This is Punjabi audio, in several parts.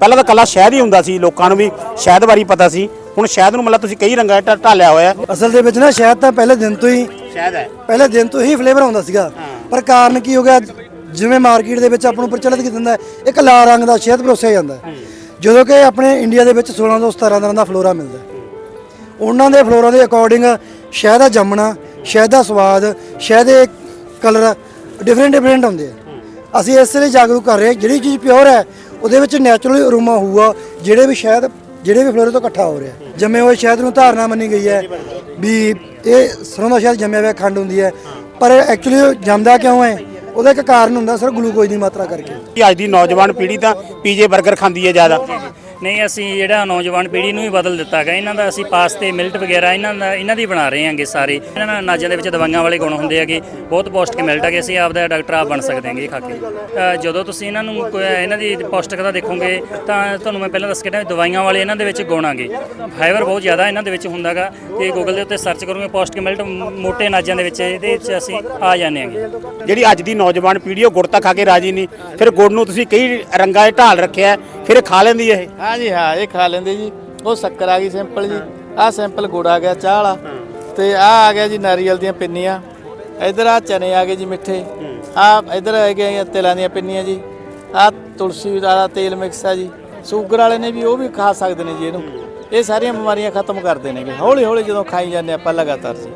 ਪਹਿਲਾਂ ਤਾਂ ਕੱਲਾ ਸ਼ਹਿਦ ਹੀ ਹੁੰਦਾ ਸੀ ਲੋਕਾਂ ਨੂੰ ਵੀ ਸ਼ਹਿਦ ਬਾਰੇ ਪਤਾ ਸੀ। ਹੁਣ ਸ਼ਹਿਦ ਨੂੰ ਮਤਲਬ ਤੁਸੀਂ ਕਈ ਰੰਗਾਂ 'ਚ ਢਾਲਿਆ ਹੋਇਆ ਹੈ। ਅਸਲ ਦੇ ਵਿੱਚ ਨਾ ਸ਼ਾਇਦ ਤਾਂ ਪਹਿਲੇ ਦਿਨ ਤੋਂ ਹੀ ਸ਼ਹਿਦ ਹੈ। ਪਹਿਲੇ ਦਿਨ ਤੋਂ ਹੀ ਫਲੇਵਰ ਆਉਂਦਾ ਸੀਗਾ। ਪਰ ਕਾਰਨ ਕੀ ਹੋ ਗਿਆ? ਜਿਵੇਂ ਮਾਰਕੀਟ ਦੇ ਵਿੱਚ ਆਪਾਂ ਨੂੰ ਪ੍ਰਚਲਿਤ ਕੀਤਾ ਜਾਂਦਾ ਹੈ, ਇੱਕ ਲਾਲ ਰੰਗ ਦਾ ਸ਼ਹਿਦ ਪਰੋਸਿਆ ਜਾਂਦਾ ਹੈ। ਜਦੋਂ ਕਿ ਆਪਣੇ ਇੰਡੀਆ ਦੇ ਵਿੱਚ 16 ਤੋਂ 17 ਤਰ੍ਹਾਂ ਦਾ ਫਲੋਰਾ ਮਿਲਦਾ ਹੈ। ਉਹਨਾਂ ਦੇ ਫਲੋਰਾ ਦੇ ਅਕੋਰਡਿੰਗ ਸ਼ਹਿਦ ਦਾ ਜੰਮਣਾ ਸ਼ਹਿਦ ਦਾ ਸਵਾਦ ਸ਼ਹਿਦ ਦੇ ਕਲਰ ਡਿਫਰੈਂਟ ਡਿਫਰੈਂਟ ਹੁੰਦੇ ਆ। ਅਸੀਂ ਇਸ ਲਈ ਜਾਗਰੂਕ ਕਰ ਰਹੇ ਜਿਹੜੀ ਚੀਜ਼ ਪਿਓਰ ਹੈ ਉਹਦੇ ਵਿੱਚ ਨੈਚੁਰਲ ਅਰੋਮਾ ਹੋਊਗਾ, ਜਿਹੜੇ ਵੀ ਸ਼ਹਿਦ ਜਿਹੜੇ ਵੀ ਫਲੋਰੇ ਤੋਂ ਇਕੱਠਾ ਹੋ ਰਿਹਾ। ਜੰਮੇ ਹੋਏ ਸ਼ਹਿਦ ਨੂੰ ਧਾਰਨਾ ਮੰਨੀ ਗਈ ਹੈ ਵੀ ਇਹ ਸਰੋਂ ਦਾ ਸ਼ਹਿਦ ਜੰਮਿਆ ਹੋਇਆ ਖੰਡ ਹੁੰਦੀ ਹੈ। ਪਰ ਐਕਚੁਅਲੀ ਜੰਮਦਾ ਕਿਉਂ ਹੈ? ਉਹਦਾ ਇੱਕ ਕਾਰਨ ਹੁੰਦਾ ਸਰ, ਗਲੂਕੋਜ਼ ਦੀ ਮਾਤਰਾ ਕਰਕੇ। ਅੱਜ ਦੀ ਨੌਜਵਾਨ ਪੀੜ੍ਹੀ ਤਾਂ ਪੀਜੇ 버ਗਰ ਖਾਂਦੀ ਹੈ ਜ਼ਿਆਦਾ। ਨਹੀਂ ਅਸੀਂ ਜਿਹੜਾ ਨੌਜਵਾਨ ਪੀੜ੍ਹੀ ਨੂੰ ਵੀ ਬਦਲ ਦਿੱਤਾ ਗਿਆ। ਇਹਨਾਂ ਦਾ ਅਸੀਂ ਪਾਸਤੇ ਮਿਲਟ ਵਗੈਰਾ ਇਹਨਾਂ ਦਾ ਇਹਨਾਂ ਦੀ ਬਣਾ ਰਹੇ ਹਾਂਗੇ ਸਾਰੇ। ਇਹਨਾਂ ਨਾਲ ਅਨਾਜਾਂ ਦੇ ਵਿੱਚ ਦਵਾਈਆਂ ਵਾਲੇ ਗੁਣ ਹੁੰਦੇ ਹੈਗੇ ਬਹੁਤ ਪੌਸ਼ਟਿਕ ਮਿਲਟ ਹੈਗੇ। ਅਸੀਂ ਆਪ ਦਾ ਡਾਕਟਰ ਆਪ ਬਣ ਸਕਦੇ ਹਾਂਗੇ ਖਾ ਕੇ। ਅ, ਜਦੋਂ ਤੁਸੀਂ ਇਹਨਾਂ ਨੂੰ ਕੋਈ ਇਹਨਾਂ ਦੀ ਪੌਸ਼ਟਿਕਤਾ ਦੇਖੋਗੇ ਤਾਂ ਤੁਹਾਨੂੰ ਮੈਂ ਪਹਿਲਾਂ ਦੱਸ ਕੇ ਹਟਿਆ ਵੀ ਦਵਾਈਆਂ ਵਾਲੇ ਇਹਨਾਂ ਦੇ ਵਿੱਚ ਗੁਣ ਆਗੇ ਫਾਈਬਰ ਬਹੁਤ ਜ਼ਿਆਦਾ ਇਹਨਾਂ ਦੇ ਵਿੱਚ ਹੁੰਦਾਗਾ ਤੇ ਗੂਗਲ ਦੇ ਉੱਤੇ ਸਰਚ ਕਰੋਗੇ ਪੌਸ਼ਟਿਕ ਮਿਲਟ ਮੋਟੇ ਅਨਾਜਾਂ ਦੇ ਵਿੱਚ ਇਹਦੇ ਵਿੱਚ ਅਸੀਂ ਆ ਜਾਂਦੇ ਹਾਂਗੇ। ਜਿਹੜੀ ਅੱਜ ਦੀ ਨੌਜਵਾਨ ਪੀੜ੍ਹੀ ਉਹ ਗੁੜ ਤਾਂ ਖਾ ਕੇ ਰਾਜੀ ਨਹੀਂ। ਫਿਰ ਗੁੜ ਨੂੰ ਤੁਸੀਂ ਕਈ ਰੰਗਾਂ 'ਚ ਢਾਲ ਰੱਖਿਆ ਹੈ, ਫਿਰ ਇਹ ਖਾ ਲੈਂਦੀ ਹੈ ਇਹ। ਹਾਂ ਜੀ ਹਾਂ ਇਹ ਖਾ ਲੈਂਦੇ ਜੀ। ਉਹ ਸ਼ੱਕਰ ਆ ਗਈ ਸਿੰਪਲ ਜੀ। ਆਹ ਸਿੰਪਲ ਗੁੜ ਆ ਗਿਆ ਚਾਹ ਵਾਲਾ। ਤੇ ਆਹ ਆ ਗਿਆ ਜੀ ਨਾਰੀਅਲ ਦੀਆਂ ਪਿੰਨੀਆਂ। ਇਧਰ ਆ ਚਨੇ ਆ ਗਏ ਜੀ ਮਿੱਠੇ। ਆ ਇਧਰ ਆ ਗਏ ਤਿਲਾਂ ਦੀਆਂ ਪਿੰਨੀਆਂ ਜੀ। ਆ ਤੁਲਸੀ ਵਾਲਾ ਤੇਲ ਮਿਕਸ ਆ ਜੀ। ਸ਼ੂਗਰ ਵਾਲੇ ਨੇ ਵੀ ਉਹ ਵੀ ਖਾ ਸਕਦੇ ਨੇ ਜੀ ਇਹਨੂੰ। ਇਹ ਸਾਰੀਆਂ ਬਿਮਾਰੀਆਂ ਖਤਮ ਕਰਦੇ ਨੇਗੇ। ਹੌਲੀ ਹੌਲੀ ਜਦੋਂ ਖਾਈ ਜਾਂਦੇ ਆਪਾਂ ਲਗਾਤਾਰ ਜੀ।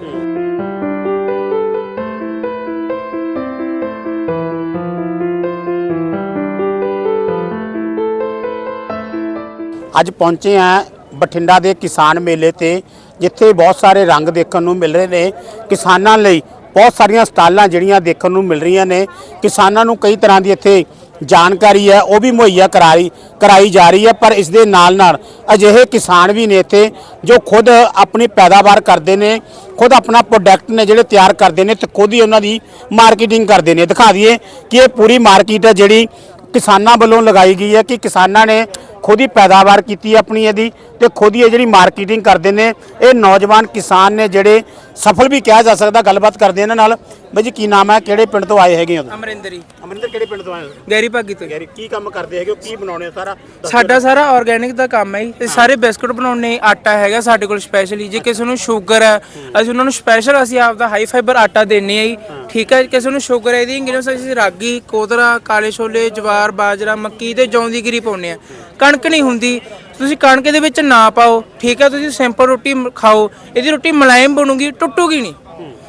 ਅੱਜ ਪਹੁੰਚੇ ਆ ਬਠਿੰਡਾ ਦੇ ਕਿਸਾਨ ਮੇਲੇ ਤੇ, ਜਿੱਥੇ ਬਹੁਤ ਸਾਰੇ ਰੰਗ ਦੇਖਣ ਨੂੰ ਮਿਲ ਰਹੇ ਨੇ। ਕਿਸਾਨਾਂ ਲਈ ਬਹੁਤ ਸਾਰੀਆਂ ਸਟਾਲਾਂ ਜਿਹੜੀਆਂ ਦੇਖਣ ਨੂੰ ਮਿਲ ਰਹੀਆਂ ਨੇ। ਕਿਸਾਨਾਂ ਨੂੰ ਕਈ ਤਰ੍ਹਾਂ ਦੀ ਇੱਥੇ ਜਾਣਕਾਰੀ ਹੈ, ਉਹ ਵੀ ਮੁਹੱਈਆ ਕਰਾਈ ਕਰਾਈ ਜਾ ਰਹੀ ਹੈ, ਪਰ ਇਸ ਦੇ ਨਾਲ ਨਾਲ ਅਜਿਹੇ ਕਿਸਾਨ ਵੀ ਨੇ ਇੱਥੇ, ਜੋ ਖੁਦ ਆਪਣੀ ਪੈਦਾਵਾਰ ਕਰਦੇ ਨੇ, ਖੁਦ ਆਪਣਾ ਪ੍ਰੋਡਕਟ ਨੇ ਜਿਹੜੇ ਤਿਆਰ ਕਰਦੇ ਨੇ ਤੇ ਖੁਦ ਹੀ ਉਹਨਾਂ ਦੀ ਮਾਰਕੀਟਿੰਗ ਕਰਦੇ ਨੇ। ਦਿਖਾ ਦਈਏ ਕਿ ਇਹ ਪੂਰੀ ਮਾਰਕੀਟ ਹੈ ਜਿਹੜੀ ਕਿਸਾਨਾਂ ਵੱਲੋਂ ਲਗਾਈ ਗਈ ਹੈ ਕਿ ਕਿਸਾਨਾਂ ਨੇ ਖੁਦ ਹੀ ਪੈਦਾਵਾਰ ਕੀਤੀ ਆਪਣੀ ਇਹਦੀ ਤੇ ਖੁਦ ਹੀ ਇਹ ਜਿਹੜੀ ਮਾਰਕੀਟਿੰਗ ਕਰਦੇ ਨੇ, ਇਹ ਨੌਜਵਾਨ ਕਿਸਾਨ ਨੇ ਜਿਹੜੇ ਸਫਲ ਵੀ ਕਿਹਾ ਜਾ ਸਕਦਾ ਗੱਲਬਾਤ ਕਰਦੇ ਇਹਨਾਂ ਨਾਲ। ਬਈ ਜੀ ਕੀ ਨਾਮ ਹੈ? ਕਿਹੜੇ ਪਿੰਡ ਤੋਂ ਆਏ ਹੈਗੇ ਹੋ ਅਮਰਿੰਦਰੀ ਅਮਰਿੰਦਰ ਕਿਹੜੇ ਪਿੰਡ ਤੋਂ ਆਏ ਹੋ? ਗੈਰੀ ਭਾਗੀ ਤੋਂ। ਯਾਰ ਕੀ ਕੰਮ ਕਰਦੇ ਹੈਗੇ ਹੋ? ਕੀ ਬਣਾਉਣੇ ਹੋ ਸਾਰਾ? ਸਾਡਾ ਸਾਰਾ ਆਰਗੇਨਿਕ ਦਾ ਕੰਮ ਹੈ ਜੀ। ਇਹ ਸਾਰੇ ਬਿਸਕੁਟ ਬਣਾਉਣੇ ਆਟਾ ਹੈਗਾ ਸਾਡੇ ਕੋਲ ਸਪੈਸ਼ਲੀ ਜੇ ਕਿਸੇ ਨੂੰ ਸ਼ੂਗਰ ਹੈ ਅਸੀਂ ਉਹਨਾਂ ਨੂੰ ਸਪੈਸ਼ਲ ਅਸੀਂ ਆਪਦਾ ਹਾਈ ਫਾਈਬਰ ਆਟਾ ਦਿੰਨੇ ਆ ਜੀ। ਠੀਕ ਹੈ ਕਿਸੇ ਨੂੰ ਸ਼ੂਗਰ ਹੈ ਇਹਦੀ ਇੰਗਰੀਡੀਅੰਟਸ ਅਸੀਂ ਰਾਗੀ ਕੋਦਰਾ ਕਾਲੇ ਛੋਲੇ ਜਵਾਰ ਬਾਜਰਾ ਮੱਕੀ ਤੇ ਜੌਂ ਦੀ ਗਿਰੀ ਪਾਉਂਦੇ ਆ ਕਣਕ ਨਹੀਂ ਹੁੰਦੀ। ਤੁਸੀਂ ਕਣਕ ਦੇ ਵਿੱਚ ਨਾ ਪਾਓ, ਠੀਕ ਹੈ, ਤੁਸੀਂ ਸਿੰਪਲ ਰੋਟੀ ਖਾਓ, ਇਹਦੀ ਰੋਟੀ ਮਲਾਇਮ ਬਣੂਗੀ, ਟੁੱਟੂਗੀ ਨਹੀਂ।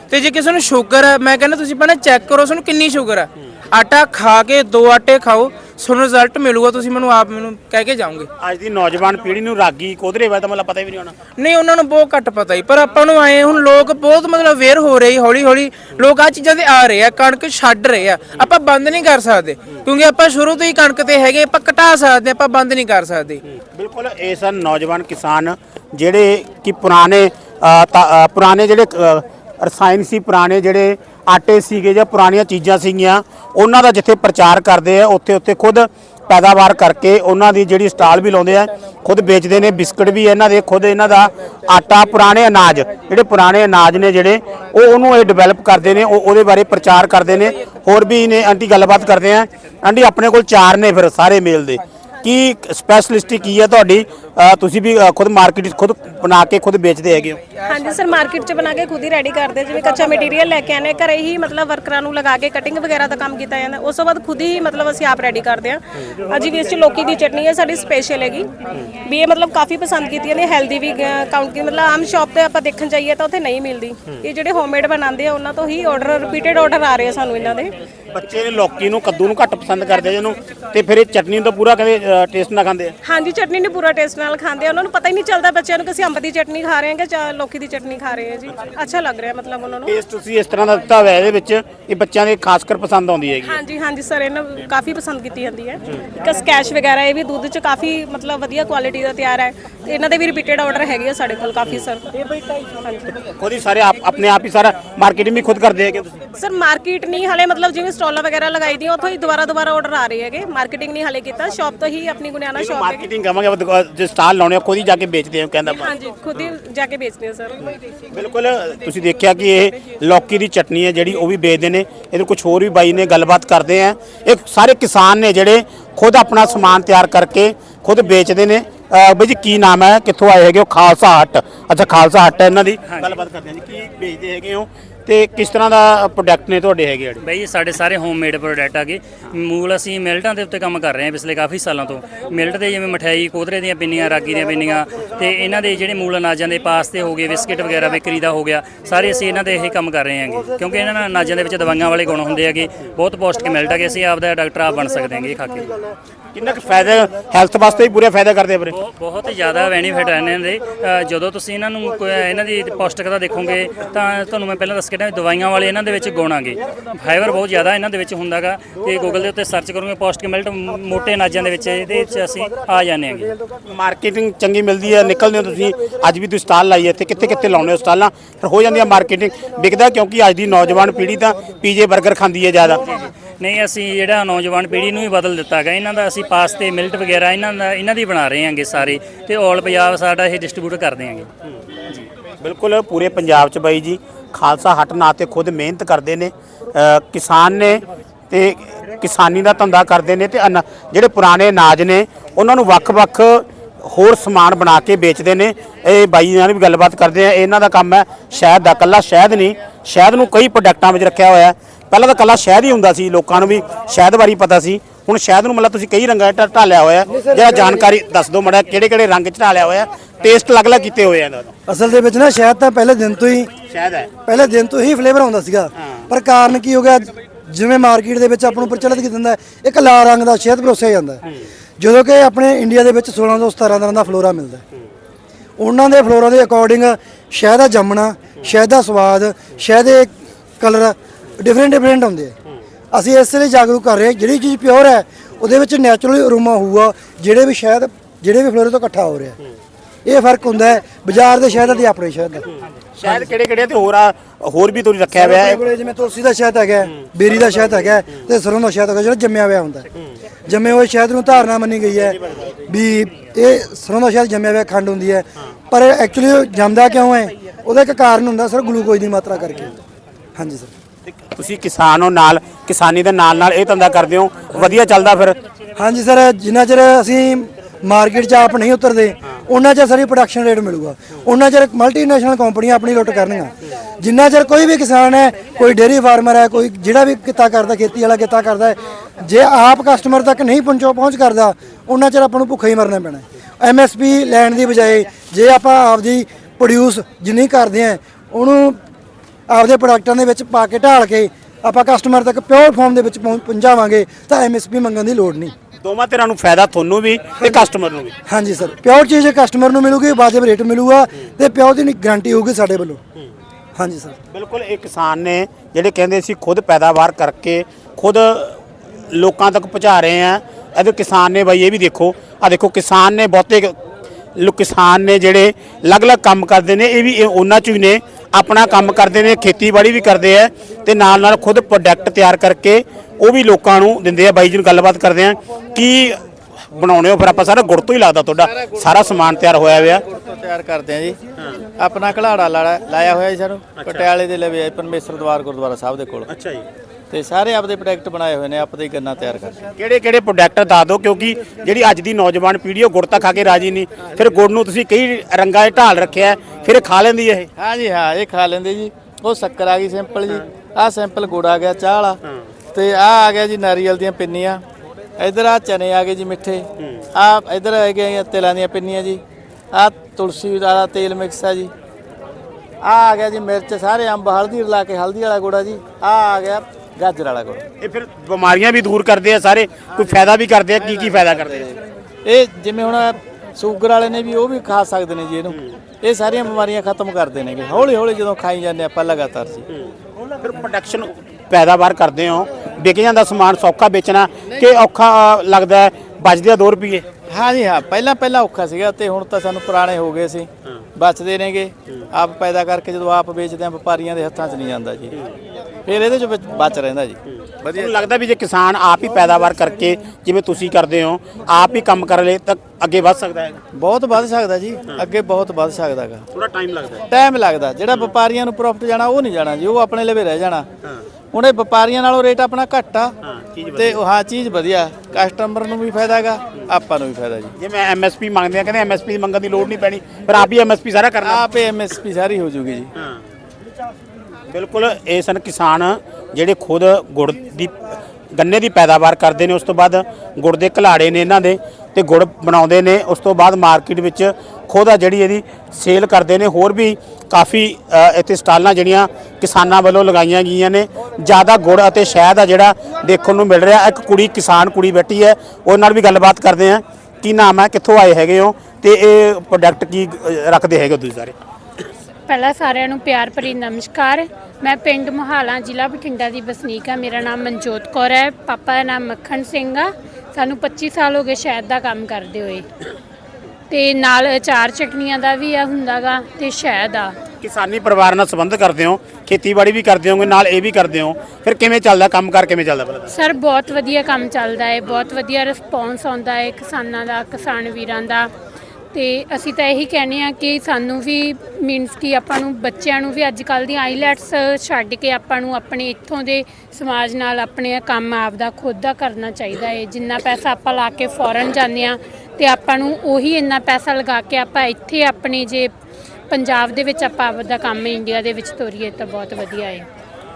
ਤੇ ਜੇ ਕਿਸੇ ਨੂੰ ਸ਼ੂਗਰ ਹੈ, ਮੈਂ ਕਹਿੰਦਾ ਤੁਸੀਂ ਪਹਿਲਾਂ ਚੈੱਕ ਕਰੋ ਤੁਹਾਨੂੰ ਕਿੰਨੀ ਸ਼ੂਗਰ ਹੈ। ਆਟਾ ਖਾ ਕੇ ਦੋ ਆਟੇ ਖਾਓ ਤੁਹਾਨੂੰ ਰਿਜ਼ਲਟ ਮਿਲੂਗਾ ਤੁਸੀਂ ਮੈਨੂੰ ਆਪ ਮੈਨੂੰ ਕਹਿ ਕੇ ਜਾਓਗੇ। ਅੱਜ ਦੀ ਨੌਜਵਾਨ ਪੀੜ੍ਹੀ ਨੂੰ ਰਾਗੀ ਕੋਧਰੇ ਬਾਰੇ ਤਾਂ ਮਤਲਬ ਪਤਾ ਹੀ ਵੀ ਨਹੀਂ ਹੋਣਾ। ਨਹੀਂ ਉਹਨਾਂ ਨੂੰ ਬਹੁਤ ਘੱਟ ਪਤਾ ਹੀ ਪਰ ਆਪਾਂ ਨੂੰ ਆਏ ਹੁਣ ਲੋਕ ਬਹੁਤ ਮਤਲਬ ਅਵੇਅਰ ਹੋ ਰਹੇ ਹੌਲੀ ਹੌਲੀ ਲੋਕ ਆ ਚੀਜ਼ਾਂ ਤੇ ਆ ਰਹੇ ਆ ਕਣਕ ਛੱਡ ਰਹੇ ਆ। ਆਪਾਂ ਬੰਦ ਨਹੀਂ ਕਰ ਸਕਦੇ ਕਿਉਂਕਿ ਆਪਾਂ ਸ਼ੁਰੂ ਤੋਂ ਹੀ ਕਣਕ ਤੇ ਹੈਗੇ ਆਪਾਂ ਘਟਾ ਸਕਦੇ ਆਪਾਂ ਬੰਦ ਨਹੀਂ ਕਰ ਸਕਦੇ। ਬਿਲਕੁਲ ਇਹ ਸਨ ਨੌਜਵਾਨ ਕਿਸਾਨ ਜਿਹੜੇ ਕਿ ਪੁਰਾਣੇ ਪੁਰਾਣੇ ਜਿਹੜੇ ਰਸਾਇਣ ਸੀ ਪੁਰਾਣੇ ਜਿਹੜੇ ਆਟੇ ਸੀਗੇ ਜਾਂ ਪੁਰਾਣੀਆਂ ਚੀਜ਼ਾਂ ਸੀਗੀਆਂ, ਉਹਨਾਂ ਦਾ ਜਿੱਥੇ ਪ੍ਰਚਾਰ ਕਰਦੇ ਆ, ਉੱਥੇ ਉੱਥੇ ਖੁਦ ਪੈਦਾਵਾਰ ਕਰਕੇ ਉਹਨਾਂ ਦੀ ਜਿਹੜੀ ਸਟਾਲ ਵੀ ਲਾਉਂਦੇ ਆ, ਖੁਦ ਵੇਚਦੇ ਨੇ, ਬਿਸਕਟ ਵੀ ਇਹਨਾਂ ਦੇ, ਖੁਦ ਇਹਨਾਂ ਦਾ ਆਟਾ ਪੁਰਾਣੇ ਅਨਾਜ, ਜਿਹੜੇ ਪੁਰਾਣੇ ਅਨਾਜ ਨੇ ਜਿਹੜੇ, ਉਹ ਉਹਨੂੰ ਇਹ ਡਿਵੈਲਪ ਕਰਦੇ ਨੇ, ਉਹ ਉਹਦੇ ਬਾਰੇ ਪ੍ਰਚਾਰ ਕਰਦੇ ਨੇ, ਹੋਰ ਵੀ ਨੇ, ਆਂਟੀ ਗੱਲਬਾਤ ਕਰਦੇ ਆ, ਆਂਟੀ ਆਪਣੇ ਕੋਲ ਚਾਰ ਨੇ ਫਿਰ ਸਾਰੇ ਮੇਲ ਦੇ। ਕੀ ਸਪੈਸ਼ਲਿਸਟੀ ਕੀ ਹੈ ਤੁਹਾਡੀ? ਅ, ਤੁਸੀਂ ਵੀ ਅ, ਖੁਦ ਮਾਰਕੀਟ ਖੁਦ ਬਣਾ ਕੇ ਖੁਦ ਵੇਚਦੇ ਹੈਗੇ ਹੋ। ਹਾਂਜੀ ਸਰ ਮਾਰਕੀਟ 'ਚ ਬਣਾ ਕੇ ਖੁਦ ਹੀ ਰੈਡੀ ਕਰਦੇ ਜਿਵੇਂ ਕੱਚਾ ਮਟੀਰੀਅਲ ਲੈ ਕੇ ਆਨੇ ਘਰੇ ਹੀ ਮਤਲਬ ਵਰਕਰਾਂ ਨੂੰ ਲਗਾ ਕੇ ਕਟਿੰਗ ਵਗੈਰਾ ਦਾ ਕੰਮ ਕੀਤਾ ਜਾਂਦਾ। ਉਸ ਤੋਂ ਬਾਅਦ ਖੁਦ ਹੀ ਮਤਲਬ ਅਸੀਂ ਆਪ ਰੈਡੀ ਕਰਦੇ ਹਾਂ ਅੱਜ ਵੀ ਇਸ 'ਚ ਲੋਕੀ ਦੀ ਚਟਨੀ ਹੈ ਸਾਡੀ ਸਪੈਸ਼ਲ ਹੈਗੀ। ਵੀ ਇਹ ਮਤਲਬ ਕਾਫੀ ਪਸੰਦ ਕੀਤੀ ਨੇ ਹੈਲਦੀ ਵੀ ਕਾਊਂਟ ਕੀ ਮਤਲਬ ਆਮ ਸ਼ਾਪ ਤੇ ਆਪਾਂ ਦੇਖਣ ਜਾਈਏ ਤਾਂ ਉੱਥੇ ਨਹੀਂ ਮਿਲਦੀ। ਇਹ ਜਿਹੜੇ ਹੋਮਮੇਡ ਬਣਾਉਂਦੇ ਆ ਉਹਨਾਂ ਤੋਂ ਹੀ ਆਰਡਰ ਰਿਪੀਟਡ ਆਰਡਰ ਆ ਰਹੇ ਆ ਸਾਨੂੰ ਇਹਨਾਂ ਦੇ। ਬੱਚੇ ਨੇ ਲੌਕੀ ਨੂੰ ਕੱਦੂ ਨੂੰ ਘੱਟ ਪਸੰਦ ਕਰਦੇ ਆ ਜਿਹਨੂੰ ਤੇ ਫਿਰ ਇਹ ਚਟਨੀ ਨੂੰ ਤਾਂ ਪੂਰਾ ਕਹਿੰਦੇ ਟੇਸਟ ਨਾ ਖਾਂਦੇ ਆ। ਹਾਂਜੀ ਚਟਨੀ ਨੂੰ ਪੂਰਾ ਟੇਸਟ ਨਾਲ ਖਾਂਦੇ ਆ। ਉਹਨਾਂ ਨੂੰ ਪਤਾ ਹੀ ਨਹੀਂ ਚੱਲਦਾ ਬੱਚਿਆਂ ਨੂੰ ਕਿ ਅਸੀਂ ਅੰਬ ਦੀ ਚਟਨੀ ਖਾ ਰਹੇ ਹਾਂ ਕਿ ਜਾਂ ਲੌਕੀ ਦੀ ਚਟਨੀ ਖਾ ਰਹੇ ਹਾਂ ਜੀ। ਅੱਛਾ ਲੱਗ ਰਿਹਾ ਮਤਲਬ ਉਹਨਾਂ ਨੂੰ। ਟੇਸਟ ਤੁਸੀਂ ਇਸ ਤਰ੍ਹਾਂ ਦਾ ਦਿੱਤਾ ਹੋਇਆ ਇਹਦੇ ਵਿੱਚ ਇਹ ਬੱਚਿਆਂ ਦੇ ਖਾਸ ਕਰ ਪਸੰਦ ਆਉਂਦੀ ਹੈਗੀ। ਹਾਂਜੀ ਹਾਂਜੀ ਸਰ ਇਹਨਾਂ ਨੂੰ ਕਾਫੀ ਪਸੰਦ ਕੀਤੀ ਜਾਂਦੀ ਹੈ। ਇੱਕ ਸਕੈਸ਼ ਵਗੈਰਾ ਇਹ ਵੀ ਦੁੱਧ ਚ ਕਾਫੀ ਮਤਲਬ ਵਧੀਆ ਕੁਆਲਿਟੀ ਦਾ ਤਿਆਰ ਹੈ। ਤੇ ਇਹਨਾਂ ਦੇ ਵੀ ਰਿਪੀਟਡ ਆਰਡਰ ਹੈਗੇ ਆ ਸਾਡੇ ਕੋਲ ਕਾਫੀ ਸਰ ਹਾਂਜੀ। ਖੁਦ ਹੀ ਸਾਰੇ ਆਪ ਆਪਣੇ ਆਪ ਹੀ ਸਾਰਾ ਮਾਰਕੀਟਿੰਗ ਵੀ ਖੁਦ ਕਰਦੇ ਹੈਗੇ ਤੁਸੀਂ। ਸਰ ਮਾਰਕੀਟ ਨਹੀਂ ਹਲੇ ਮਤਲਬ ਜਿਵੇਂ ਸਟਾਲਾਂ ਵਗੈਰਾ ਲਗਾਈ ਦੀਆਂ ਉੱਥੋਂ ਹੀ ਦੁਬਾਰਾ ਦੁਬਾਰਾ ਆਰਡਰ ਆ ਰਹੇ ਹੈਗੇ। ਮਾਰਕੀਟਿੰਗ ਨਹੀਂ ਹਲੇ ਕੀਤਾ ਸ਼ਾਪ ਤੋਂ ਹੀ ਆਪਣੀ ਗੁਨਿਆਣਾ ਸ਼ਾਪ ਹੈ ਮਾਰਕੀਟਿੰਗ ਕਰਾਂਗੇ ਜੇ ਸਟਾਲ ਲਾਉਣੇ ਆ ਖੁਦ ਹੀ ਜਾ ਕੇ ਵੇਚਦੇ ਆ ਕਹਿੰਦਾ ਹਾਂਜੀ ਖੁਦ ਹੀ ਜਾ ਕੇ ਵੇਚਦੇ ਆ ਸਰ ਬਿਲਕੁਲ ਤੁਸੀਂ ਦੇਖਿਆ ਕਿ ਇਹ ਲੌਕੀ ਦੀ ਚਟਨੀ ਹੈ ਜਿਹੜੀ ਉਹ ਵੀ ਵੇਚਦੇ ਨੇ। ਇਹਦੇ ਕੁਝ ਹੋਰ ਵੀ ਬਾਈ ਨੇ ਗੱਲਬਾਤ ਕਰਦੇ ਆ। ਇਹ ਸਾਰੇ ਕਿਸਾਨ ਨੇ ਜਿਹੜੇ ਖੁਦ ਆਪਣਾ ਸਮਾਨ ਤਿਆਰ ਕਰਕੇ ਖੁਦ ਵੇਚਦੇ ਨੇ। ਅਹ ਬਈ ਜੀ ਕੀ ਨਾਮ ਹੈ? ਕਿੱਥੋਂ ਆਏ ਹੈਗੇ ਹੋ? ਖਾਲਸਾ ਹੱਟ। ਅੱਛਾ ਖਾਲਸਾ ਹੱਟ ਹੈ ਇਹਨਾਂ ਦੀ। ਗੱਲਬਾਤ ਕਰਦੇ ਹਾਂ ਜੀ ਕੀ ਵੇਚਦੇ ਹੈਗੇ ਹੋ? ਤੇ ਕਿਸ ਤਰ੍ਹਾਂ ਦਾ ਪ੍ਰੋਡਕਟ ਨੇ ਤੁਹਾਡੇ ਹੈਗੇ ਜਿਹੜੇ ਬਈ ਸਾਡੇ ਸਾਰੇ ਹੋਮਮੇਡ ਪ੍ਰੋਡਕਟ ਆਗੇ ਮੂਲ ਅਸੀਂ ਮਿਲਟਾਂ ਦੇ ਉੱਤੇ ਕੰਮ ਕਰ ਰਹੇ ਹਾਂ ਪਿਛਲੇ ਕਾਫੀ ਸਾਲਾਂ ਤੋਂ। ਮਿਲਟ ਦੇ ਜਿਵੇਂ ਮਠਿਆਈ ਕੋਧਰੇ ਦੀਆਂ ਪਿੰਨੀਆਂ ਰਾਗੀ ਦੀਆਂ ਪਿੰਨੀਆਂ ਤੇ ਇਹਨਾਂ ਦੇ ਜਿਹੜੇ ਮੂਲ ਅਨਾਜਾਂ ਦੇ ਪਾਸਤੇ ਹੋ ਗਏ ਬਿਸਕਿਟ ਵਗੈਰਾ ਬੇਕਰੀ ਦਾ ਹੋ ਗਿਆ ਸਾਰੇ ਅਸੀਂ ਇਹਨਾਂ ਦੇ ਇਹ ਕੰਮ ਕਰ ਰਹੇ ਹਾਂਗੇ। ਕਿਉਂਕਿ ਇਹਨਾਂ ਨਾਲ ਅਨਾਜਾਂ ਦੇ ਵਿੱਚ ਦਵਾਈਆਂ ਵਾਲੇ ਗੁਣ ਹੁੰਦੇ ਹੈਗੇ ਬਹੁਤ ਪੌਸ਼ਟਿਕ ਮਿਲਟ ਹੈਗੇ ਅਸੀਂ ਆਪਦਾ ਡਾਕਟਰ ਆਪ ਬਣ ਸਕਦੇ ਹਾਂਗੇ ਖਾ ਕੇ। ਕਿੰਨਾ ਕੁ ਫਾਇਦਾ ਹੈਲਥ ਵਾਸਤੇ ਵੀ ਪੂਰੇ ਫਾਇਦਾ ਕਰਦੇ ਆ ਵੀਰੇ? ਬਹੁਤ ਜ਼ਿਆਦਾ ਬੈਨੀਫਿਟ ਹੈ ਇਹਨਾਂ ਦੇ। ਜਦੋਂ ਤੁਸੀਂ ਇਹਨਾਂ ਨੂੰ ਇਹਨਾਂ ਦੀ ਪੌਸ਼ਟਿਕਤਾ ਦੇਖੋਗੇ ਤਾਂ ਤੁਹਾਨੂੰ ਮੈਂ ਪਹਿਲਾਂ ਦੱਸ ਕੇ ਟਾਂ ਦਵਾਈਆਂ ਵਾਲੇ ਇਹਨਾਂ ਦੇ ਵਿੱਚ ਗੁਣ ਆਗੇ। ਫਾਈਬਰ ਬਹੁਤ ਜ਼ਿਆਦਾ ਇਹਨਾਂ ਦੇ ਵਿੱਚ ਹੁੰਦਾਗਾ ਤੇ ਗੂਗਲ ਦੇ ਉੱਤੇ ਸਰਚ ਕਰੋਗੇ ਪੌਸ਼ਟਿਕ ਮਿਲਟ ਮੋਟੇ ਅਨਾਜਾਂ ਦੇ ਵਿੱਚ ਇਹਦੇ ਵਿੱਚ ਅਸੀਂ ਆ ਜਾਂਦੇ ਹਾਂਗੇ ਮਾਰਕੀਟਿੰਗ ਚੰਗੀ ਮਿਲਦੀ ਹੈ ਨਿਕਲਦੇ ਹੋ ਤੁਸੀਂ ਅੱਜ ਵੀ ਤੁਸੀਂ ਸਟਾਲ ਲਾਈ ਹੈ ਇੱਥੇ ਕਿੱਥੇ ਕਿੱਥੇ ਲਾਉਣੇ ਹੋ ਸਟਾਲਾਂ ਫਿਰ ਹੋ ਜਾਂਦੀ ਹੈ ਮਾਰਕੀਟਿੰਗ ਵਿਕਦਾ ਕਿਉਂਕਿ ਅੱਜ ਦੀ ਨੌਜਵਾਨ ਪੀੜ੍ਹੀ ਤਾਂ ਪੀਜੇ 버ਗਰ ਖਾਂਦੀ ਹੈ ਜ਼ਿਆਦਾ। ਨਹੀਂ ਅਸੀਂ ਜਿਹੜਾ ਨੌਜਵਾਨ ਪੀੜ੍ਹੀ ਨੂੰ ਹੀ ਬਦਲ ਦਿੱਤਾ ਹੈਗਾ ਇਹਨਾਂ ਦਾ ਅਸੀਂ ਪਾਸਤੇ ਮਿਲਟ ਵਗੈਰਾ ਇਹਨਾਂ ਦਾ ਇਹਨਾਂ ਦੀ ਬਣਾ ਰਹੇ ਹਾਂਗੇ ਸਾਰੇ ਤੇ ਆਲ ਪੰਜਾਬ ਸਾਡਾ ਇਹ ਡਿਸਟ੍ਰੀਬਿਊਟ ਕਰਦੇ ਹਾਂਗੇ ਬਿਲਕੁਲ ਪੂਰੇ ਪੰਜਾਬ 'ਚ ਬਾਈ ਜੀ, ਖਾਲਸਾ ਹੱਟ ਨਾਂ ਤੇ ਖੁਦ ਮਿਹਨਤ ਕਰਦੇ ਨੇ ਕਿਸਾਨ ਨੇ ਤੇ ਕਿਸਾਨੀ ਦਾ ਧੰਦਾ ਕਰਦੇ ਨੇ ਤੇ ਅਨ- ਜਿਹੜੇ ਪੁਰਾਣੇ ਅਨਾਜ ਨੇ, ਉਹਨਾਂ ਨੂੰ ਵੱਖ-ਵੱਖ ਹੋਰ ਸਮਾਨ ਬਣਾ ਕੇ ਵੇਚਦੇ ਨੇ। ਇਹ ਬਾਈ ਨਾਲ ਵੀ ਗੱਲਬਾਤ ਕਰਦੇ ਆ, ਇਹਨਾਂ ਦਾ ਕੰਮ ਹੈ ਸ਼ਹਿਦ ਦਾ ਕੱਲਾ ਸ਼ਹਿਦ ਨਹੀਂ, ਸ਼ਹਿਦ ਨੂੰ ਕਈ ਪ੍ਰੋਡਕਟਾਂ ਵਿੱਚ ਰੱਖਿਆ ਹੋਇਆ ਹੈ। ਪਹਿਲਾਂ ਤਾਂ ਕੱਲਾ ਸ਼ਹਿਦ ਹੀ ਹੁੰਦਾ ਸੀ, ਲੋਕਾਂ ਨੂੰ ਵੀ ਸ਼ਹਿਦ ਬਾਰੇ ਪਤਾ ਸੀ। ਹੁਣ ਸ਼ਹਿਦ ਨੂੰ ਮਤਲਬ ਤੁਸੀਂ ਕਈ ਰੰਗਾਂ 'ਚ ਢਾਲਿਆ ਹੋਇਆ। ਜਿਹੜਾ ਜਾਣਕਾਰੀ ਦੱਸ ਦਿਓ ਮੜਾ ਕਿਹੜੇ ਕਿਹੜੇ ਰੰਗ 'ਚ ਢਾਲਿਆ ਹੋਇਆ ਟੇਸਟ ਅਲੱਗ-ਅਲੱਗ ਕੀਤੇ ਹੋਏ ਆ ਇਹਨਾਂ ਦਾ। ਅਸਲ ਦੇ ਵਿੱਚ ਨਾ ਸ਼ਾਇਦ ਤਾਂ ਪਹਿਲੇ ਦਿਨ ਤੋਂ ਹੀ ਸ਼ਹਿਦ ਹੈ। ਪਹਿਲੇ ਦਿਨ ਤੋਂ ਹੀ ਫਲੇਵਰ ਆਉਂਦਾ ਸੀਗਾ। ਪਰ ਕਾਰਨ ਕੀ ਹੋ ਗਿਆ? ਜਿਵੇਂ ਮਾਰਕੀਟ ਦੇ ਵਿੱਚ ਆਪਾਂ ਨੂੰ ਪ੍ਰਚਲਿਤ ਕੀਤਾ ਜਾਂਦਾ ਇੱਕ ਲਾਲ ਰੰਗ ਦਾ ਸ਼ਹਿਦ ਪਰੋਸਿਆ ਜਾਂਦਾ। ਜਦੋਂ ਕਿ ਆਪਣੇ ਇੰਡੀਆ ਦੇ ਵਿੱਚ 16 ਤੋਂ 17 ਤਰ੍ਹਾਂ ਦਾ ਫਲੋਰਾ ਮਿਲਦਾ। ਉਹਨਾਂ ਦੇ ਫਲੋਰਾ ਦੇ ਅਕੋਰਡਿੰਗ ਸ਼ਹਿਦ ਦਾ ਜੰਮਣਾ ਸ਼ਹਿਦ ਦਾ ਸਵਾਦ ਸ਼ਹਿਦ ਦੇ ਕਲਰ ਡਿਫਰੈਂਟ ਡਿਫਰੈਂਟ ਹੁੰਦੇ ਆ। ਅਸੀਂ ਇਸ ਲਈ ਜਾਗਰੂਕ ਕਰ ਰਹੇ ਹਾਂ ਜਿਹੜੀ ਚੀਜ਼ ਪਿਓਰ ਹੈ ਉਹਦੇ ਵਿੱਚ ਨੈਚੁਰਲ ਅਰੋਮਾ ਹੋਊਗਾ ਜਿਹੜੇ ਵੀ ਸ਼ਹਿਦ ਜਿਹੜੇ ਵੀ ਫਲੋਰੇ ਤੋਂ ਇਕੱਠਾ ਹੋ ਰਿਹਾ। ਇਹ ਫ਼ਰਕ ਹੁੰਦਾ ਹੈ ਬਾਜ਼ਾਰ ਦੇ ਸ਼ਹਿਦ ਤੇ ਆਪਣੇ ਸ਼ਹਿਦ ਦਾ ਸ਼ਾਇਦ ਕਿਹੜੇ ਕਿਹੜੇ ਤੇ ਹੋਰ ਆ ਹੋਰ ਵੀ ਤੁਸੀਂ ਰੱਖਿਆ ਹੋਇਆ ਹੈ? ਜਿਵੇਂ ਤੁਲਸੀ ਦਾ ਸ਼ਹਿਦ ਹੈਗਾ ਬੇਰੀ ਦਾ ਸ਼ਹਿਦ ਹੈਗਾ ਤੇ ਸਰੋਂ ਦਾ ਸ਼ਹਿਦ ਹੈਗਾ ਜਿਹੜਾ ਜੰਮਿਆ ਹੋਇਆ ਹੁੰਦਾ। ਜੰਮੇ ਹੋਏ ਸ਼ਹਿਦ ਨੂੰ ਧਾਰਨਾ ਮੰਨੀ ਗਈ ਹੈ ਵੀ ਇਹ ਸਰੋਂ ਦਾ ਸ਼ਹਿਦ ਜੰਮਿਆ ਹੋਇਆ ਖੰਡ ਹੁੰਦੀ ਹੈ। ਪਰ ਐਕਚੁਅਲੀ ਜੰਮਦਾ ਕਿਉਂ ਹੈ? ਉਹਦਾ ਇੱਕ ਕਾਰਨ ਹੁੰਦਾ ਸਰ ਗਲੂਕੋਜ਼ ਦੀ ਮਾਤਰਾ ਕਰਕੇ। ਹਾਂਜੀ ਸਰ। ਤੁਸੀਂ ਕਿਸਾਨ ਹੋ ਨਾਲ, ਕਿਸਾਨੀ ਦੇ ਨਾਲ ਨਾਲ ਇਹ ਧੰਦਾ ਕਰਦੇ ਹੋ। ਵਧੀਆ ਚੱਲਦਾ ਫਿਰ। ਹਾਂਜੀ ਸਰ, ਜਿੰਨਾ ਚਿਰ ਅਸੀਂ ਮਾਰਕੀਟ 'ਚ ਆਪ ਨਹੀਂ ਉਤਰਦੇ, ਉਹਨਾਂ ਚਿਰ ਸਾਡੀ ਪ੍ਰੋਡਕਸ਼ਨ ਰੇਟ ਮਿਲੂਗਾ। ਉਹਨਾਂ ਚਿਰ ਮਲਟੀਨੈਸ਼ਨਲ ਕੰਪਨੀਆਂ ਆਪਣੀ ਲੁੱਟ ਕਰਨਗੀਆਂ। ਜਿੰਨਾ ਚਿਰ ਕੋਈ ਵੀ ਕਿਸਾਨ ਹੈ, ਕੋਈ ਡੇਅਰੀ ਫਾਰਮਰ ਹੈ, ਕੋਈ ਜਿਹੜਾ ਵੀ ਕਿੱਤਾ ਕਰਦਾ, ਖੇਤੀ ਵਾਲਾ ਕਿੱਤਾ ਕਰਦਾ ਜੇ ਆਪ ਕਸਟਮਰ ਤੱਕ ਨਹੀਂ ਪਹੁੰਚੋ, ਪਹੁੰਚ ਕਰਦਾ, ਉਹਨਾਂ ਚਿਰ ਆਪਾਂ ਨੂੰ ਭੁੱਖਾ ਹੀ ਮਰਨਾ ਪੈਣਾ ਐਮਐਸਪੀ ਲੈਣ ਦੀ ਬਜਾਏ, ਜੇ ਆਪਾਂ ਆਪਦੀ ਪ੍ਰੋਡਿਊਸ ਜਿੰਨੀ ਕਰਦੇ ਆ ਉਹਨੂੰ ਆਪਦੇ ਪ੍ਰੋਡਕਟਾਂ ਦੇ ਵਿੱਚ ਪਾ ਕੇ ਢਾਲ ਕੇ ਆਪਾਂ ਕਸਟਮਰ ਤੱਕ ਪਿਓਰ ਫਾਰਮ ਦੇ ਵਿੱਚ ਪਹੁੰਚ- ਪਹੁੰਚਾਵਾਂਗੇ ਤਾਂ ਐਮਐਸਪੀ ਮੰਗਣ ਦੀ ਲੋੜ ਨਹੀਂ। ਦੋਵਾਂ ਤਰ੍ਹਾਂ ਨੂੰ ਫਾਇਦਾ ਤੁਹਾਨੂੰ ਵੀ ਤੇ ਕਸਟਮਰ ਨੂੰ ਵੀ। ਹਾਂਜੀ ਸਰ ਪਿਓਰ ਚੀਜ਼ ਕਸਟਮਰ ਨੂੰ ਮਿਲੂਗੀ ਵਾਜਬ ਰੇਟ ਮਿਲੂਗਾ ਤੇ ਪਿਓਰ ਦੀ ਗਾਰੰਟੀ ਹੋਊਗੀ ਸਾਡੇ ਵੱਲੋਂ। ਹਾਂਜੀ ਸਰ ਬਿਲਕੁਲ ਇਹ ਕਿਸਾਨ ਨੇ ਜਿਹੜੇ ਕਹਿੰਦੇ ਸੀ ਖੁਦ ਪੈਦਾਵਾਰ ਕਰਕੇ ਖੁਦ ਲੋਕਾਂ ਤੱਕ ਪਹੁੰਚਾ ਰਹੇ ਆ ਇਹਦੇ ਕਿਸਾਨ ਨੇ ਬਾਈ ਇਹ ਵੀ ਦੇਖੋ ਆ ਦੇਖੋ ਕਿਸਾਨ ਨੇ ਬਹੁਤੇ ਲੋ ਕਿਸਾਨ ਨੇ ਜਿਹੜੇ ਅਲੱਗ-ਅਲੱਗ ਕੰਮ ਕਰਦੇ ਨੇ ਇਹ ਵੀ ਇਹ ਉਹਨਾਂ ਚ ਹੀ ਨੇ ਆਪਣਾ ਕੰਮ ਕਰਦੇ ਨੇ ਖੇਤੀਬਾੜੀ ਵੀ ਕਰਦੇ ਆ ਤੇ ਨਾਲ ਨਾਲ ਖੁਦ ਪ੍ਰੋਡਕਟ ਤਿਆਰ ਕਰਕੇ ਉਹ ਵੀ ਲੋਕਾਂ ਨੂੰ ਦਿੰਦੇ ਆ। ਬਾਈ ਜੀ ਨੂੰ ਗੱਲਬਾਤ ਕਰਦੇ ਆ ਕੀ ਬਣਾਉਣੇ ਹੋ ਫਿਰ ਆਪਾਂ ਸਾਰਾ ਗੁੜ ਤੋਂ ਹੀ ਲੱਗਦਾ ਤੁਹਾਡਾ। ਸਾਰਾ ਸਮਾਨ ਤਿਆਰ ਹੋਇਆ ਹੋਇਆ। ਤਿਆਰ ਕਰਦੇ ਆ ਜੀ। ਆਪਣਾ ਘਲਾੜਾ ਲਾੜਾ ਲਾਇਆ ਹੋਇਆ ਜੀ ਸਾਨੂੰ। ਪਟਿਆਲੇ ਦੇ ਲਵੇ ਪਰਮੇਸ਼ਰ ਦਵਾਰ ਗੁਰਦੁਆਰਾ ਸਾਹਿਬ ਦੇ ਕੋਲ। ਅੱਛਾ ਜੀ। ਤੇ ਸਾਰੇ ਆਪਦੇ ਪ੍ਰੋਡਕਟ ਬਣਾਏ ਹੋਏ ਨੇ ਆਪਦੇ ਹੀ ਗੰਨਾ ਤਿਆਰ ਕਰਦੇ ਕਿਹੜੇ ਕਿਹੜੇ ਪ੍ਰੋਡਕਟ ਦੱਸ ਦਿਓ ਕਿਉਂਕਿ ਜਿਹੜੀ ਅੱਜ ਦੀ ਨੌਜਵਾਨ ਪੀੜ੍ਹੀ ਉਹ ਗੁੜ ਤਾਂ ਖਾ ਕੇ ਰਾਜੀ ਨਹੀਂ। ਫਿਰ ਗੁੜ ਨੂੰ ਤੁਸੀਂ ਕਈ ਰੰਗਾਂ 'ਚ ਢਾਲ ਰੱਖਿਆ ਹੈ, ਫਿਰ ਇਹ ਖਾ ਲੈਂਦੀ ਹੈ ਇਹ? ਹਾਂ ਜੀ ਹਾਂ ਇਹ ਖਾ ਲੈਂਦੇ ਜੀ। ਉਹ ਸ਼ੱਕਰ ਆ ਗਈ ਸਿੰਪਲ ਜੀ। ਆਹ ਸਿੰਪਲ ਗੁੜ ਆ ਗਿਆ ਚਾਹ ਵਾਲਾ। ਤੇ ਆਹ ਆ ਗਿਆ ਜੀ ਨਾਰੀਅਲ ਦੀਆਂ ਪਿੰਨੀਆਂ। ਇਧਰ ਆ ਚਨੇ ਆ ਗਏ ਜੀ ਮਿੱਠੇ। ਆ ਇਧਰ ਆ ਗਏ ਤਿਲਾਂ ਦੀਆਂ ਪਿੰਨੀਆਂ ਜੀ। ਆ ਤੁਲਸੀ ਵਾਲਾ ਤੇਲ ਮਿਕਸ ਆ ਜੀ। ਆ ਆ ਗਿਆ ਜੀ ਮਿਰਚ ਸਾਰੇ ਅੰਬ ਹਲਦੀ ਰਲਾ ਕੇ ਹਲਦੀ ਵਾਲਾ ਗੁੜ ਜੀ। ਆ ਆ ਗਿਆ ਗਾਜਰ ਵਾਲਾ ਗੁੜ ਇਹ ਫਿਰ ਬਿਮਾਰੀਆਂ ਵੀ ਦੂਰ ਕਰਦੇ ਆ ਸਾਰੇ ਕੋਈ ਫਾਇਦਾ ਵੀ ਕਰਦੇ ਆ ਕੀ ਕੀ ਫਾਇਦਾ ਕਰਦੇ ਆ? ਇਹ ਜਿਵੇਂ ਹੁਣ ਸ਼ੂਗਰ ਵਾਲੇ ਨੇ ਵੀ ਉਹ ਵੀ ਖਾ ਸਕਦੇ ਨੇ ਜੀ ਇਹਨੂੰ। ਇਹ ਸਾਰੀਆਂ ਬਿਮਾਰੀਆਂ ਖਤਮ ਕਰਦੇ ਨੇਗੇ। ਹੌਲੀ ਹੌਲੀ ਜਦੋਂ ਖਾਈ ਜਾਂਦੇ ਆਪਾਂ ਲਗਾਤਾਰ ਜੀ। ਫਿਰ ਪ੍ਰੋਡਕਸ਼ਨ ਪੈਦਾਵਾਰ ਕਰਦੇ ਹੋ। ਵਿਕ ਜਾਂਦਾ ਸਮਾਨ ਸੌਖਾ ਵੇਚਣਾ ਕਿ ਔਖਾ ਲੱਗਦਾ ਹੈ? ਬਚਦੇ ਆ 2 ਰੁਪਏ ਹਾਂ ਜੀ ਹਾਂ ਪਹਿਲਾਂ ਪਹਿਲਾਂ ਔਖਾ ਸੀਗਾ ਤੇ ਹੁਣ ਤਾਂ ਸਾਨੂੰ ਪੁਰਾਣੇ ਹੋ ਗਏ ਸੀ। ਬਚਦੇ ਨੇਗੇ। ਆਪ ਪੈਦਾ ਕਰਕੇ ਜਦੋਂ ਆਪ ਵੇਚਦੇ ਆ ਵਪਾਰੀਆਂ ਦੇ ਹੱਥਾਂ 'ਚ ਨਹੀਂ ਜਾਂਦਾ ਜੀ। ਫਿਰ ਇਹਦੇ 'ਚ ਵਿੱਚ ਬਚ ਰਹਿੰਦਾ ਜੀ। ਵਧੀਆ। ਮੈਨੂੰ ਲੱਗਦਾ ਵੀ ਜੇ ਕਿਸਾਨ ਆਪ ਹੀ ਪੈਦਾਵਾਰ ਕਰਕੇ ਜਿਵੇਂ ਤੁਸੀਂ ਕਰਦੇ ਹੋ ਆਪ ਹੀ ਕੰਮ ਕਰ ਲੇ ਤਾਂ ਅੱਗੇ ਵੱਧ ਸਕਦਾ ਹੈ ਬਹੁਤ ਵੱਧ ਸਕਦਾ ਜੀ। ਅੱਗੇ ਬਹੁਤ ਵੱਧ ਸਕਦਾਗਾ ਥੋੜਾ ਟਾਈਮ ਲੱਗਦਾ ਟਾਈਮ ਲੱਗਦਾ। ਜਿਹੜਾ ਵਪਾਰੀਆਂ ਨੂੰ ਪ੍ਰੋਫਿਟ ਜਾਣਾ ਉਹ ਨਹੀਂ ਜਾਣਾ ਜੀ। ਉਹ ਆਪਣੇ ਲਵੇ ਰਹਿ ਜਾਣਾ। ਉਹਨੇ ਵਪਾਰੀਆਂ ਨਾਲੋਂ ਰੇਟ ਆਪਣਾ ਘੱਟ ਆ। ਤੇ ਉਹ ਹਾਂ ਚੀਜ਼ ਵਧੀਆ। ਕਸਟਮਰ ਨੂੰ ਵੀ ਫਾਇਦਾ ਹੈਗਾ ਆਪਾਂ ਨੂੰ ਵੀ ਫਾਇਦਾ ਜੀ। ਜੇ ਮੈਂ ਐਮਐਸਪੀ ਮੰਗਦੇ ਆ ਕਹਿੰਦੇ ਐਮਐਸਪੀ ਮੰਗਣ ਦੀ ਲੋੜ ਨਹੀਂ ਪੈਣੀ ਫਿਰ ਆਪ ਹੀ ਐਮਐਸਪੀ ਸਾਰਾ ਕਰਨਾ। ਆਪੇ ਐਮਐਸਪੀ ਸਾਰੀ ਹੋ ਜੂਗੀ ਜੀ। ਹਾਂ। ਬਿਲਕੁਲ ਇਹ ਸਨ ਕਿਸਾਨ ਜਿਹੜੇ ਖੁਦ ਗੁੜ ਦੀ ਗੰਨੇ ਦੀ ਪੈਦਾਵਾਰ ਕਰਦੇ ਨੇ ਉਸ ਤੋਂ ਬਾਅਦ ਗੁੜ ਦੇ ਘਲਾੜੇ ਨੇ ਇਹਨਾਂ ਦੇ ਤੇ ਗੁੜ ਬਣਾਉਂਦੇ ਨੇ ਉਸ ਤੋਂ ਬਾਅਦ ਮਾਰਕੀਟ ਵਿੱਚ ਖੁਦ ਆ ਜਿਹੜੀ ਇਹਦੀ ਸੇਲ ਕਰਦੇ ਨੇ, ਹੋਰ ਵੀ ਕਾਫੀ ਇੱਥੇ ਸਟਾਲਾਂ ਜਿਹੜੀਆਂ ਕਿਸਾਨਾਂ ਵੱਲੋਂ ਲਗਾਈਆਂ ਗਈਆਂ ਨੇ। ਜ਼ਿਆਦਾ ਗੁੜ ਅਤੇ ਸ਼ਹਿਦ ਆ ਜਿਹੜਾ ਦੇਖਣ ਨੂੰ ਮਿਲ ਰਿਹਾ। ਇੱਕ ਕੁੜੀ, ਕਿਸਾਨ ਕੁੜੀ ਬੈਠੀ ਹੈ। ਉਹ ਨਾਲ ਵੀ ਗੱਲਬਾਤ ਕਰਦੇ ਆ। ਕੀ ਨਾਮ ਹੈ? ਕਿੱਥੋਂ ਆਏ ਹੈਗੇ ਹੋ? ਤੇ ਇਹ ਪ੍ਰੋਡਕਟ ਕੀ ਰੱਖਦੇ ਹੈਗੇ ਹੋ ਤੁਸੀਂ ਸਾਰੇ? ਪਹਿਲਾਂ ਸਾਰਿਆਂ ਨੂੰ ਪਿਆਰ ਭਰੀ ਨਮਸਕਾਰ। ਮੈਂ ਪਿੰਡ ਮੁਹਾਲਾ, ਜ਼ਿਲ੍ਹਾ ਬਠਿੰਡਾ ਦੀ ਵਸਨੀਕ ਹਾਂ। ਮੇਰਾ ਨਾਮ ਮਨਜੋਤ ਕੌਰ ਹੈ। ਪਾਪਾ ਦਾ ਨਾਮ ਮੱਖਣ ਸਿੰਘ ਆ। ਸਾਨੂੰ 25 ਸਾਲ ਹੋ ਗਏ ਸ਼ਹਿਦ ਦਾ ਕੰਮ ਕਰਦੇ ਹੋਏ। ਤੇ ਨਾਲ ਅਚਾਰ ਚਟਨੀਆਂ ਦਾ ਵੀ ਆ ਹੁੰਦਾਗਾ ਤੇ ਸ਼ਹਿਦ ਆ। ਕਿਸਾਨੀ ਪਰਿਵਾਰ ਨਾਲ ਸੰਬੰਧ ਕਰਦੇ ਹੋ ਖੇਤੀਬਾੜੀ ਵੀ ਕਰਦੇ ਹੋਗੇ ਨਾਲ ਇਹ ਵੀ ਕਰਦੇ ਹੋ ਫਿਰ ਕਿਵੇਂ ਚੱਲਦਾ ਕੰਮ ਕਰ ਕਿਵੇਂ ਚੱਲਦਾ ਸਰ ਬਹੁਤ ਵਧੀਆ ਕੰਮ ਚੱਲਦਾ ਹੈ ਬਹੁਤ ਵਧੀਆ ਰਿਸਪੌਂਸ ਆਉਂਦਾ ਹੈ ਕਿਸਾਨਾਂ ਦਾ ਕਿਸਾਨ ਵੀਰਾਂ ਦਾ। ਤੇ ਅਸੀਂ ਤਾਂ ਇਹੀ ਕਹਿੰਦੇ ਆ ਕਿ ਸਾਨੂੰ ਵੀ ਮੀਨਸ ਕਿ ਆਪਾਂ ਨੂੰ ਬੱਚਿਆਂ ਨੂੰ ਵੀ ਅੱਜ ਕੱਲ ਦੀਆਂ ਆਈਲੈਟਸ ਛੱਡ ਕੇ ਆਪਾਂ ਨੂੰ ਆਪਣੇ ਇੱਥੋਂ ਦੇ ਸਮਾਜ ਨਾਲ ਆਪਣੇ ਕੰਮ ਆਪ ਦਾ ਖੁਦ ਦਾ ਕਰਨਾ ਚਾਹੀਦਾ ਹੈ ਜਿੰਨਾ ਪੈਸਾ ਆਪਾਂ ਲਾ ਕੇ ਫੋਰਨ ਜਾਂਦੇ ਆ ਤੇ ਆਪਾਂ ਨੂੰ ਉਹੀ ਇੰਨਾ ਪੈਸਾ ਲਗਾ ਕੇ ਆਪਾਂ ਇੱਥੇ ਆਪਣੇ ਜੇ ਪੰਜਾਬ ਦੇ ਵਿੱਚ ਆਪਾਂ ਆਪਦਾ ਕੰਮ ਇੰਡੀਆ ਦੇ ਵਿੱਚ ਤੋਰੀਏ ਤਾਂ ਬਹੁਤ ਵਧੀਆ ਹੈ।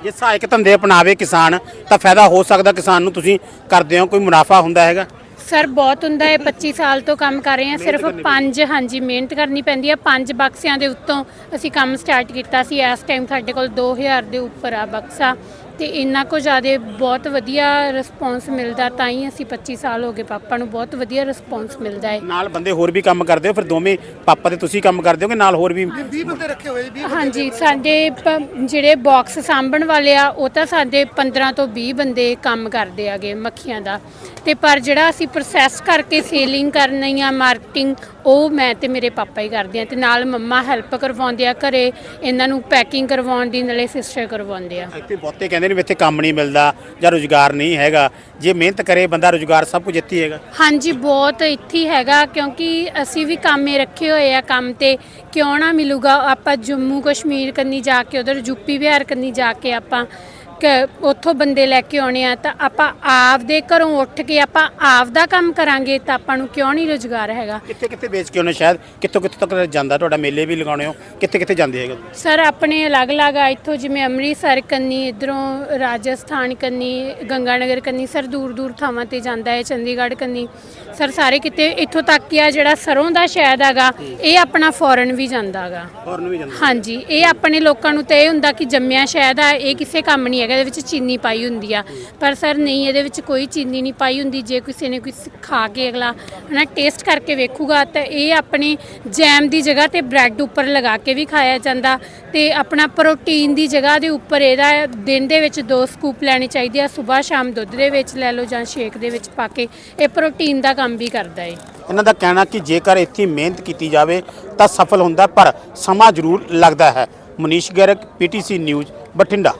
ਜੇ ਸਹਾਇਕ ਧੰਦੇ ਅਪਣਾਵੇ ਕਿਸਾਨ ਤਾਂ ਫਾਇਦਾ ਹੋ ਸਕਦਾ ਕਿਸਾਨ ਨੂੰ ਤੁਸੀਂ ਕਰਦੇ ਹੋ ਕੋਈ ਮੁਨਾਫਾ ਹੁੰਦਾ ਹੈਗਾ? ਸਰ ਬਹੁਤ ਹੁੰਦਾ ਹੈ। 25 ਸਾਲ ਤੋਂ ਕੰਮ ਕਰ ਰਹੇ ਹਾਂ। ਸਿਰਫ ਪੰਜ ਹਾਂਜੀ ਮਿਹਨਤ ਕਰਨੀ ਪੈਂਦੀ ਹੈ। ਪੰਜ ਬਕਸਿਆਂ ਦੇ ਉੱਤੋਂ ਅਸੀਂ ਕੰਮ ਸਟਾਰਟ ਕੀਤਾ ਸੀ। ਇਸ ਟਾਈਮ ਸਾਡੇ ਕੋਲ 2000 ਦੇ ਉੱਪਰ ਆ ਬਕਸਾ। ਤੇ ਇੰਨਾ ਕੋ ਜ਼ਿਆਦਾ ਬਹੁਤ ਵਧੀਆ ਰਿਸਪੌਂਸ ਮਿਲਦਾ ਤਾਂ ਹੀ ਅਸੀਂ 25 ਸਾਲ ਹੋ ਗਏ ਪਾਪਾ ਨੂੰ ਬਹੁਤ ਵਧੀਆ ਰਿਸਪੌਂਸ ਮਿਲਦਾ ਹੈ। ਨਾਲ ਬੰਦੇ ਹੋਰ ਵੀ ਕੰਮ ਕਰਦੇ ਹੋ ਫਿਰ ਦੋਵੇਂ ਪਾਪਾ ਤੇ ਤੁਸੀਂ ਕੰਮ ਕਰਦੇ ਹੋਗੇ ਨਾਲ ਹੋਰ ਵੀ? ਹਾਂਜੀ ਸਾਡੇ ਪ- ਜਿਹੜੇ ਬਾਕਸ ਸਾਂਭਣ ਵਾਲੇ ਆ ਉਹ ਤਾਂ ਸਾਡੇ 15 ਤੋਂ 20 ਬੰਦੇ ਕੰਮ ਕਰਦੇ ਆਗੇ ਮੱਖੀਆਂ ਦਾ। ਤੇ ਪਰ ਜਿਹੜਾ ਅਸੀਂ ਪ੍ਰੋਸੈਸ ਕਰਕੇ ਸੇਲਿੰਗ ਕਰਨੀ ਆ ਮਾਰਕੀਟਿੰਗ ਉਹ ਮੈਂ ਤੇ ਮੇਰੇ ਪਾਪਾ ਹੀ ਕਰਦੇ ਆ ਤੇ ਨਾਲ ਮੰਮਾ ਹੈਲਪ ਕਰਵਾਉਂਦੇ ਆ ਘਰੇ ਇਹਨਾਂ ਨੂੰ ਪੈਕਿੰਗ ਕਰਵਾਉਣ ਦੀ ਨਾਲੇ ਸਿਸਟਰ ਕਰਵਾਉਂਦੇ ਆ। ਇੱਥੇ ਬਹੁਤੇ ਕਹਿੰਦੇ ਨੇ ਵੀ ਇੱਥੇ ਕੰਮ ਨਹੀਂ ਮਿਲਦਾ ਜਾਂ ਰੋਜ਼ਗਾਰ ਨਹੀਂ ਹੈਗਾ। ਜੇ ਮਿਹਨਤ ਕਰੇ, ਬੰਦਾ ਰੋਜ਼ਗਾਰ ਸਭ ਕੁਝ ਇੱਥੇ ਹੀ ਹੈਗਾ। ਹਾਂਜੀ, ਬਹੁਤ ਇੱਥੇ ਹੈਗਾ, ਕਿਉਂਕਿ ਅਸੀਂ ਵੀ ਕੰਮੇ ਰੱਖੇ ਹੋਏ ਆ ਕੰਮ ਤੇ। ਕਿਉਂ ਨਾ ਮਿਲੂਗਾ? ਆਪਾਂ ਜੰਮੂ ਕਸ਼ਮੀਰ ਕੰਨੀ ਜਾ ਕੇ, ਉਧਰ ਯੂਪੀ ਬਿਹਾਰ ਕੰਨੀ ਜਾ ਕੇ ਆਪਾਂ ਉੱਥੋਂ ਬੰਦੇ ਲੈ ਕੇ ਆਉਣੇ ਆ ਤਾਂ ਆਪਾਂ ਆਪਦੇ ਘਰੋਂ ਉੱਠ ਕੇ ਆਪਾਂ ਆਪਦਾ ਕੰਮ ਕਰਾਂਗੇ ਤਾਂ ਆਪਾਂ ਨੂੰ ਕਿਉਂ ਨਹੀਂ ਰੁਜ਼ਗਾਰ ਹੈਗਾ? ਕਿੱਥੇ ਕਿੱਥੇ ਵੇਚ ਕੇ ਉਹਨੇ ਸ਼ਾਇਦ ਕਿੱਥੋਂ ਕਿੱਥੋਂ ਤੱਕ ਜਾਂਦਾ ਤੁਹਾਡਾ? ਮੇਲੇ ਵੀ ਲਗਾਉਣੇ ਹੋ। ਕਿੱਥੇ ਕਿੱਥੇ ਜਾਂਦੇ ਹੈਗੇ? ਸਰ ਆਪਣੇ ਅਲੱਗ-ਅਲੱਗ ਆ ਇੱਥੋਂ ਜਿਵੇਂ ਅੰਮ੍ਰਿਤਸਰ ਕੰਨੀ ਇਧਰੋਂ ਰਾਜਸਥਾਨ ਕੰਨੀ ਗੰਗਾਨਗਰ ਕੰਨੀ ਸਰ ਦੂਰ-ਦੂਰ ਥਾਵਾਂ ਤੇ ਜਾਂਦਾ ਹੈ ਚੰਡੀਗੜ੍ਹ ਕੰਨੀ। ਸਰ ਸਾਰੇ ਕਿਤੇ ਇੱਥੋਂ ਤੱਕ ਕਿ ਆ ਜਿਹੜਾ ਸਰੋਂ ਦਾ ਸ਼ਹਿਦ ਹੈਗਾ ਇਹ ਆਪਣਾ ਫੋਰਨ ਵੀ ਜਾਂਦਾ ਹੈਗਾ। ਹੋਰ ਨੂੰ ਵੀ ਜਾਂਦੇ। ਹਾਂਜੀ ਇਹ ਆਪਣੇ ਲੋਕਾਂ ਨੂੰ ਤਾਂ ਇਹ ਹੁੰਦਾ ਕਿ ਜੰਮਿਆ ਸ਼ਹਿਦ ਆ ਇਹ ਕਿਸੇ ਕੰਮ ਨਹੀਂ ਹੈਗਾ, ਇਹਦੇ ਵਿੱਚ ਚੀਨੀ ਪਾਈ ਹੁੰਦੀ ਆ। ਪਰ ਸਰ, ਨਹੀਂ, ਇਹਦੇ ਵਿੱਚ ਕੋਈ ਚੀਨੀ ਨਹੀਂ ਪਾਈ ਹੁੰਦੀ, ਜੇ ਕਿਸੇ ਨੇ ਕੋਈ ਖਾ ਕੇ ਅਗਲਾ ਹਨਾ ਟੇਸਟ ਕਰਕੇ ਵੇਖੂਗਾ, ਤਾਂ ਇਹ ਆਪਣੇ ਜੈਮ ਦੀ ਜਗ੍ਹਾ ਤੇ ਬ੍ਰੈਡ ਉੱਪਰ ਲਗਾ ਕੇ ਵੀ ਖਾਇਆ ਜਾਂਦਾ। ਤੇ ਆਪਣਾ ਪ੍ਰੋਟੀਨ ਦੀ ਜਗ੍ਹਾ ਦੇ ਉੱਪਰ ਇਹਦਾ ਦਿਨ ਦੇ ਵਿੱਚ ਦੋ ਸਕੂਪ ਲੈਣੇ ਚਾਹੀਦੇ ਆ ਸਵੇਰ ਸ਼ਾਮ ਦੁੱਧ ਦੇ ਵਿੱਚ ਲੈ ਲਓ ਜਾਂ ਸ਼ੇਕ ਦੇ ਵਿੱਚ ਪਾ ਕੇ, ਇਹ ਪ੍ਰੋਟੀਨ ਦਾ ਕੰਮ ਵੀ ਕਰਦਾ ਏ। ਇਹਨਾਂ ਦਾ ਕਹਿਣਾ ਕਿ ਜੇਕਰ ਇੱਥੇ ਮਿਹਨਤ ਕੀਤੀ ਜਾਵੇ, ਤਾਂ ਸਫਲ ਹੁੰਦਾ, ਪਰ ਸਮਾਂ ਜ਼ਰੂਰ ਲੱਗਦਾ ਹੈ। Manish Garg, PTC news, Bathinda.